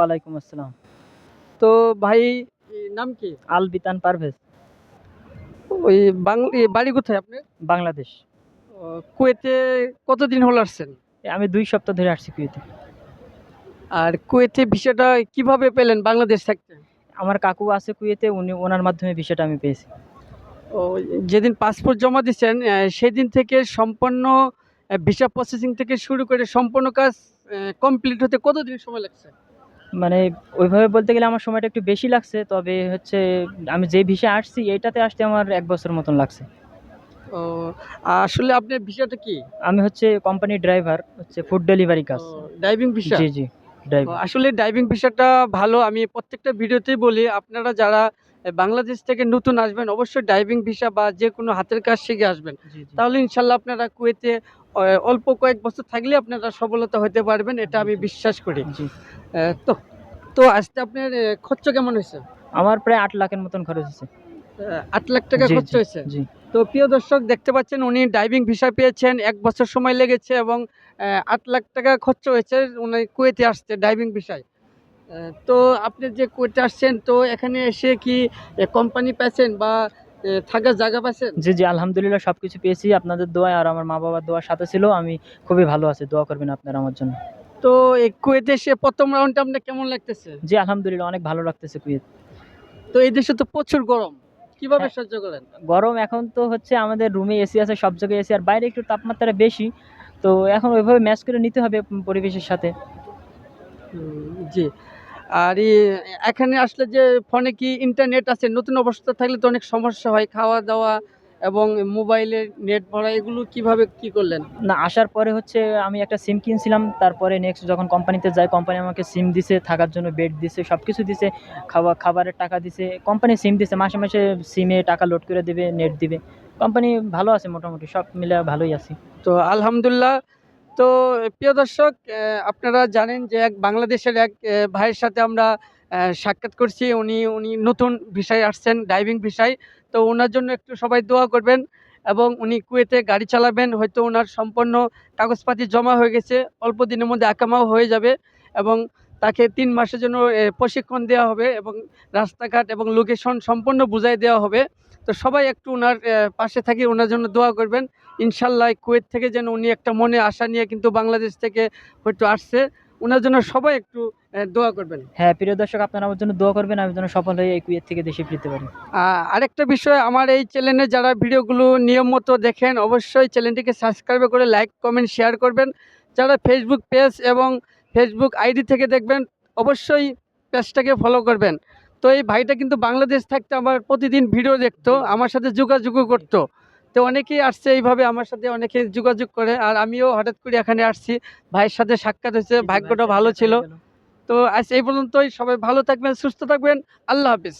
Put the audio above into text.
ওয়ালাইকুম আসসালাম। তো ভাই নাম কি? আল বিতান পারভেজ। ওই বাংলা বাড়ি কোথায় আপনার? বাংলাদেশ। কুয়েতে কতদিন হলো আসছেন? আমি দুই সপ্তাহ ধরে আসছি কুয়েতে। আর কুয়েতে ভিসাটা কীভাবে পেলেন বাংলাদেশ থাকতে? আমার কাকু আছে কুয়েতে উনি ওনার মাধ্যমে বিষয়টা আমি পেয়েছি। ও যেদিন পাসপোর্ট জমা দিচ্ছেন সেদিন থেকে সম্পন্ন ভিসা প্রসেসিং থেকে শুরু করে সম্পূর্ণ কাজ কমপ্লিট হতে কতদিন সময় লাগছে? মানে ওইভাবে বলতে গেলে আমার সময়টা একটু বেশি লাগছে তবে হচ্ছে আমি যে ভিসা আসছি এইটাতে আসতে আমার এক বছর মতন লাগছে। ও আসলে আপনার ভিসাটা কি? আমি হচ্ছে কোম্পানির ড্রাইভার হচ্ছে ফুড ডেলিভারি কাজ। Driving visa? জি জি আসলে ড্রাইভিং ভিসাটা ভালো আমি প্রত্যেকটা ভিডিওতেই বলি আপনারা যারা বাংলাদেশ থেকে নতুন আসবেন অবশ্যই ড্রাইভিং ভিসা বা যে কোনো হাতের কাজ শিখে আসবেন। তাহলে ইনশাল্লাহ আপনারা কুয়েতে অল্প কয়েক বছর থাকলে আপনারা সফলতা হতে পারবেন এটা আমি বিশ্বাস করি। তো তো আজকে আপনার খরচ কেমন হয়েছে? আমার প্রায় আট লাখের মতন খরচ হয়েছে। আট লাখ টাকা খরচ হয়েছে? তো প্রিয় দর্শক দেখতে পাচ্ছেন উনি ড্রাইভিং ভিসা পেয়েছেন এক বছর সময় লেগেছে এবং আট লাখ টাকা খরচ হয়েছে উনি কুয়েতে আসছে ড্রাইভিং ভিসায় তো আপনি যে কুয়েতে আসছেন তো এখানে এসে কি কোম্পানি পেয়েছেন বা থাকার জায়গা পাচ্ছেন জি জি আলহামদুলিল্লাহ সব কিছু পেয়েছি। আপনাদের দোয়া আর আমার মা বাবার দোয়ার সাথে ছিল। আমি খুবই ভালো আছি। দোয়া করবেন আপনারা আমার জন্য। তো এই কুয়েতে এসে প্রথম রাউন্ডটা আপনার কেমন লাগতেছে? জি আলহামদুলিল্লাহ অনেক ভালো লাগতেছে কুয়েত। তো এই দেশে তো প্রচুর গরম। কীভাবে হ্যাঁ। সহ্য করেন গরম এখন তো হচ্ছে আমাদের রুমে এসি আছে সব জায়গায় এসি আর বাইরে একটু তাপমাত্রা বেশি। তো এখন ওইভাবে ম্যাচ করে নিতে হবে পরিবেশের সাথে। জি। আর এখানে আসলে যে ফোনে কি ইন্টারনেট আছে নতুন অবস্থা থাকলে তো অনেক সমস্যা হয় খাওয়া দাওয়া এবং মোবাইলের নেট ভরা এগুলো কীভাবে কি করলেন? না আসার পরে হচ্ছে আমি একটা সিম কিনছিলাম তারপরে নেক্সট যখন কোম্পানিতে যাই কোম্পানি আমাকে সিম দিছে থাকার জন্য বেড দিছে সব কিছু দিছে খাওয়া খাবারের টাকা দিছে কোম্পানি সিম দিছে মাসে মাসে সিমে টাকা লোড করে দেবে নেট দিবে কোম্পানি ভালো আছে মোটামুটি সব মিলে ভালোই আছি। তো আলহামদুলিল্লাহ তো, প্রিয় দর্শক আপনারা জানেন যে এক বাংলাদেশের এক ভাইয়ের সাথে আমরা সাক্ষাৎ করছি। উনি উনি নতুন ভিসায় আসছেন ড্রাইভিং ভিসায়। তো ওনার জন্য একটু সবাই দোয়া করবেন এবং উনি কুয়েতে গাড়ি চালাবেন। হয়তো ওনার সম্পূর্ণ কাগজপাতি জমা হয়ে গেছে, অল্প দিনের মধ্যে আকামাও হয়ে যাবে এবং তাকে তিন মাসের জন্য প্রশিক্ষণ দেওয়া হবে এবং রাস্তাঘাট এবং লোকেশন সম্পূর্ণ বুঝাই দেওয়া হবে। তো সবাই একটু ওনার পাশে থাকি ওনার জন্য দোয়া করবেন। ইনশাল্লাহ কুয়েত থেকে যেন উনি একটা মনে আশা নিয়ে কিন্তু বাংলাদেশ থেকে হয়তো আসছে। ওনার জন্য সবাই একটু দোয়া করবেন। হ্যাঁ প্রিয় দর্শক আপনারা আমার জন্য দোয়া করবেন আমি যেন সফল হয়ে এই কুয়েত থেকে দেশে ফিরতে পারি। আরেকটা বিষয় আমার এই চ্যানেলে যারা ভিডিওগুলো নিয়ম মতো দেখেন অবশ্যই চ্যানেলটিকে সাবস্ক্রাইব করে লাইক কমেন্ট শেয়ার করবেন। যারা ফেসবুক পেজ এবং ফেসবুক আইডি থেকে দেখবেন অবশ্যই পেজটাকে ফলো করবেন। তো এই ভাইটা কিন্তু বাংলাদেশ থাকতে আমার প্রতিদিন ভিডিও দেখতো আমার সাথে যোগাযোগও করতো। তো অনেকেই আসছে এইভাবে আমার সাথে অনেকে যোগাযোগ করে আর আমিও হঠাৎ করে এখানে আসছি। ভাইয়ের সাথে সাক্ষাৎ হয়েছে ভাগ্যটা ভালো ছিল। তো আজ এই পর্যন্তই সবাই ভালো থাকবেন সুস্থ থাকবেন আল্লাহ হাফিজ।